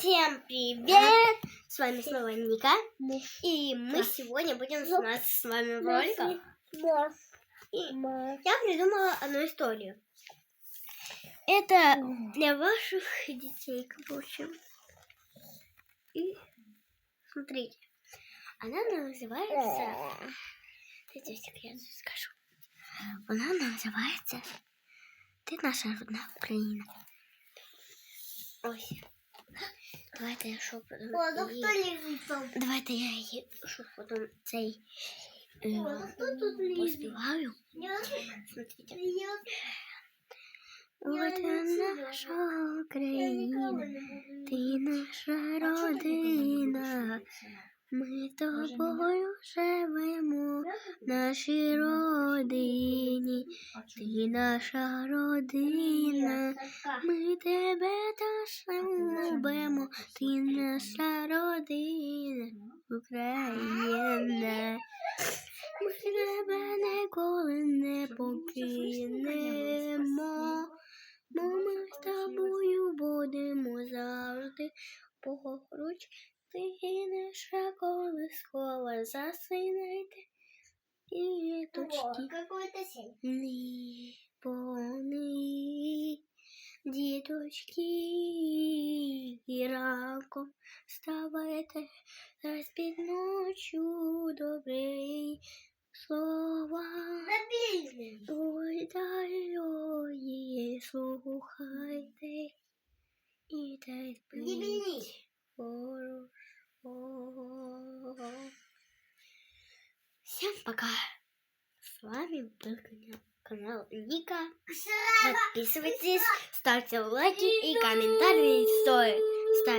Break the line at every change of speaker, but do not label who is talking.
Всем привет! С вами снова Ника. И мы сегодня будем сниматься с вами в роликах. И я придумала одну историю. Это для ваших детей, короче. И смотрите. Она называется... Дайте я скажу. Она называется Ти наша родна Україна. Ось. Давайте я шепотом.
О, ну хто лежить там?
Давайте я її шепотом цей е,
О, ну хто тут лежить?
поспіваю. Смотрите.
я,
От наша Україна, ти наша родина. Ми тобою живемо в нашій родині. Ти наша родина. Ми тебе теж любимо, ти наша родина, Україна. Ми тебе ніколи не покинемо, бо ми з тобою будемо завжди. Поруч. Ти наша колискова. Засинайте
О,
діточки.
какой-то
діточки, і ранком вставайте, зараз під ночю добрий слова.
Мобильный.
Ой, дай ой, слухайте, і дай спить
Дебильный.
хорошо. Всем пока. С вами был канал- Ника. Подписывайтесь, ставьте лайки и комментарии. Стоит.